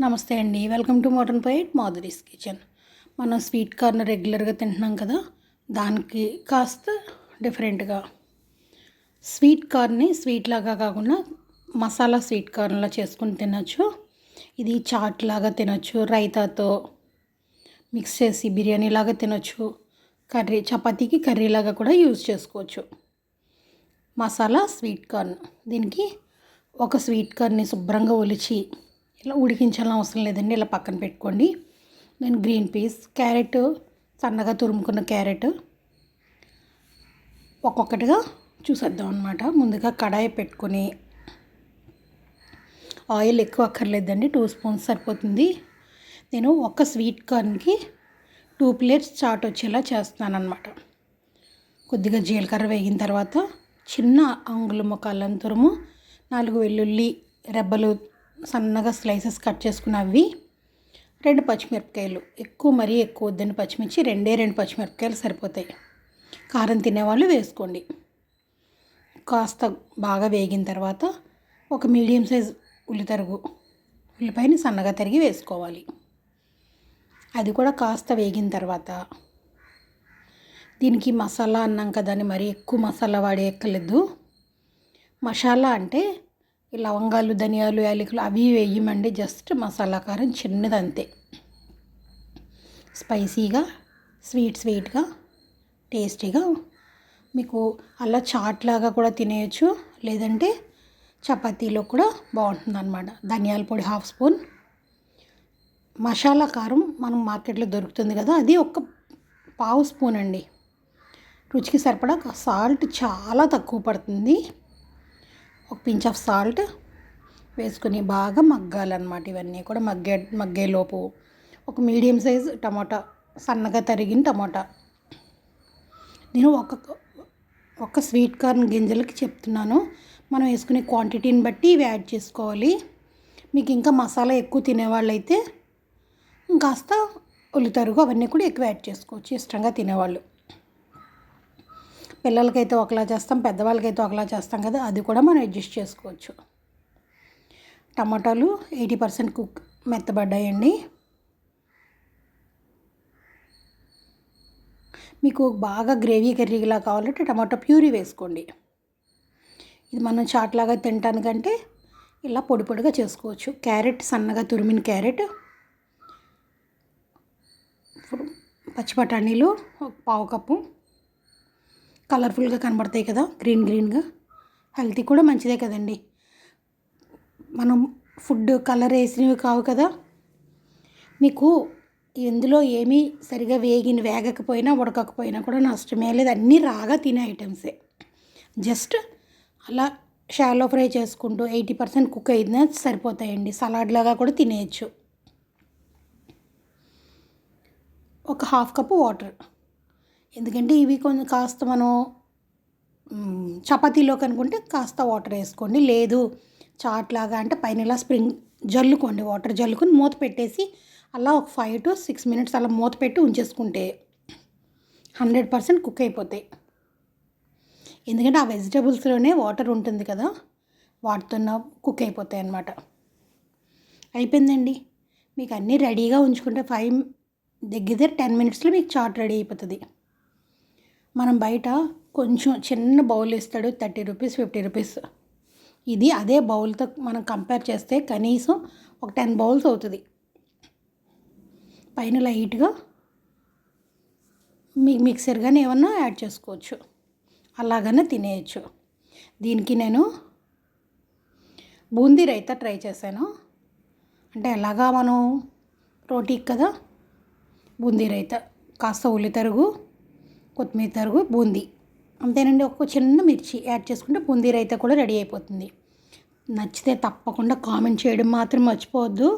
నమస్తే అండి. Welcome to మోటన్ పోయిట్ మాధురీస్ కిచెన్. మనం స్వీట్ కార్న్ రెగ్యులర్గా తింటున్నాం కదా దానికి కాస్త డిఫరెంట్గా. స్వీట్ కార్న్ని స్వీట్ లాగా కాకుండా మసాలా స్వీట్ కార్న్లా చేసుకుని తినచ్చు. ఇది చాట్ లాగా తినచ్చు రైతాతో మిక్స్ చేసి బిర్యానీ లాగా తినచ్చు కర్రీ చపాతీకి కర్రీ లాగా కూడా యూజ్ చేసుకోవచ్చు. Masala sweet corn. దీనికి ఒక స్వీట్ కార్న్ని శుభ్రంగా ఒలిచి ఇలా ఉడికించాలని అవసరం లేదండి. ఇలా పక్కన పెట్టుకోండి. నేను గ్రీన్ పీస్ క్యారెట్ సన్నగా తురుముకున్న క్యారెట్ ఒక్కొక్కటిగా చూసేద్దాం అనమాట ముందుగా కడాయి పెట్టుకొని ఆయిల్ ఎక్కువ అక్కర్లేదండి. టూ స్పూన్స్ సరిపోతుంది. నేను ఒక స్వీట్ కార్న్కి టూ ప్లేట్స్ చాట్ వచ్చేలా చేస్తున్నానమాట కొద్దిగా జీలకర్ర వేగిన తర్వాత చిన్న అంగుళ ముఖాలను తురుము నాలుగు వెల్లుల్లి రెబ్బలు సన్నగా స్లైసెస్ కట్ చేసుకున్నవి. రెండు పచ్చిమిరపకాయలు. ఎక్కువ మరీ ఎక్కువ వద్దని పచ్చిమిర్చి రెండే రెండు పచ్చిమిరపకాయలు సరిపోతాయి. కారం తినేవాళ్ళు వేసుకోండి. కాస్త బాగా వేగిన తర్వాత ఒక మీడియం సైజ్ ఉల్లితరుగు ఉల్లిపాయని సన్నగా తరిగి వేసుకోవాలి. అది కూడా కాస్త వేగిన తర్వాత. దీనికి మసాలా అన్నాం కదా అని మరీ ఎక్కువ మసాలా వాడే ఎక్కలేదు మసాలా అంటే ఈ లవంగాలు ధనియాలు యాలకులు అవి వేయమండి. జస్ట్ మసాలా కారం చిన్నది అంతే స్పైసీగా స్వీట్ స్వీట్గా టేస్టీగా మీకు అలా చాట్ లాగా కూడా తినేయచ్చు. లేదంటే చపాతీలో కూడా బాగుంటుంది అనమాట ధనియాల పొడి హాఫ్ స్పూన్. మసాలా కారం మనం మార్కెట్లో దొరుకుతుంది కదా అది ఒక పావు స్పూన్ అండి. రుచికి సరిపడా సాల్ట్ చాలా తక్కువ పడుతుంది. ఒక పించ్ ఆఫ్ సాల్ట్ వేసుకుని బాగా మగ్గాలన్నమాట. ఇవన్నీ కూడా మగ్గే మగ్గేలోపు ఒక మీడియం సైజ్ టమాటా సన్నగా తరిగిన టమాటా. నేను ఒక ఒక స్వీట్ కార్న్ గింజలకి చెప్తున్నాను. మనం వేసుకునే క్వాంటిటీని బట్టి ఇవి యాడ్ చేసుకోవాలి. మీకు ఇంకా మసాలా ఎక్కువ తినేవాళ్ళు ఇంకాస్త ఉల్లితరుగు అవన్నీ కూడా ఎక్కువ యాడ్ చేసుకోవచ్చు. ఇష్టంగా తినేవాళ్ళు. పిల్లలకైతే ఒకలా చేస్తాం పెద్దవాళ్ళకైతే ఒకలా చేస్తాం కదా అది కూడా మనం అడ్జస్ట్ చేసుకోవచ్చు. టమాటాలు ఎయిటీ పర్సెంట్ కుక్ మెత్తబడ్డాయండి. మీకు బాగా గ్రేవీ కర్రీలా కావాలంటే టమాటో ప్యూరీ వేసుకోండి. ఇది మనం చాట్లాగా తినటానికంటే ఇలా పొడి పొడిగా చేసుకోవచ్చు. క్యారెట్ సన్నగా తురిమిన క్యారెట్ పచ్చి బఠానీలు ఒక పావు కప్పు కలర్ఫుల్గా కనబడతాయి కదా గ్రీన్ గ్రీన్గా. హెల్తీ కూడా మంచిదే కదండి. మనం ఫుడ్ కలర్ వేసినవి కావు కదా. మీకు ఇందులో ఏమీ సరిగా వేగిన వేగకపోయినా ఉడకకపోయినా కూడా నష్టమే లేదు. అన్నీ రాగా తినే ఐటమ్సే. జస్ట్ అలా షాలో ఫ్రై చేసుకుంటూ ఎయిటీ పర్సెంట్ కుక్ అయినా సరిపోతాయండి. సలాడ్ లాగా కూడా తినేయచ్చు. ఒక హాఫ్ కప్పు వాటర్. ఎందుకంటే ఇవి కొంచెం కాస్త మనం చపాతీలో కనుకుంటే కాస్త వాటర్ వేసుకోండి. లేదు చాట్ లాగా అంటే పైన ఇలా స్ప్రింగ్ జల్లుకోండి. వాటర్ జల్లుకొని మూత పెట్టేసి అలా ఒక ఫైవ్ టు సిక్స్ మినిట్స్ అలా మూత పెట్టి ఉంచేసుకుంటే హండ్రెడ్ పర్సెంట్ కుక్ అయిపోతాయి. ఎందుకంటే ఆ వెజిటబుల్స్లోనే వాటర్ ఉంటుంది కదా వాటితో కుక్ అయిపోతాయి అన్నమాట. అయిపోయిందండి. మీకు అన్నీ రెడీగా ఉంచుకుంటే ఫైవ్ దగ్గర టెన్ మినిట్స్లో మీకు చాట్ రెడీ అయిపోతుంది. మనం బయట కొంచెం చిన్న బౌల్ ఇస్తాడు థర్టీ రూపీస్ ఫిఫ్టీ రూపీస్. ఇది అదే బౌల్తో మనం కంపేర్ చేస్తే కనీసం ఒక టెన్ బౌల్స్ అవుతుంది. పైన లైట్గా మీ మిక్సర్ కానీ ఏమన్నా యాడ్ చేసుకోవచ్చు. అలాగనే తినేయచ్చు. దీనికి నేను బూందీ రైతా ట్రై చేశాను. అంటే ఎలాగా మనం రోటీకి కదా? బూందీ రైతా. కాస్త ఉల్లి తరుగు. కొత్తిమీర తరుగు బూందీ. అంతేనండి ఒక చిన్న మిర్చి యాడ్ చేసుకుంటే బూందీ రైతా కూడా రెడీ అయిపోతుంది. నచ్చితే తప్పకుండా కామెంట్ చేయడం మాత్రం మర్చిపోవద్దు.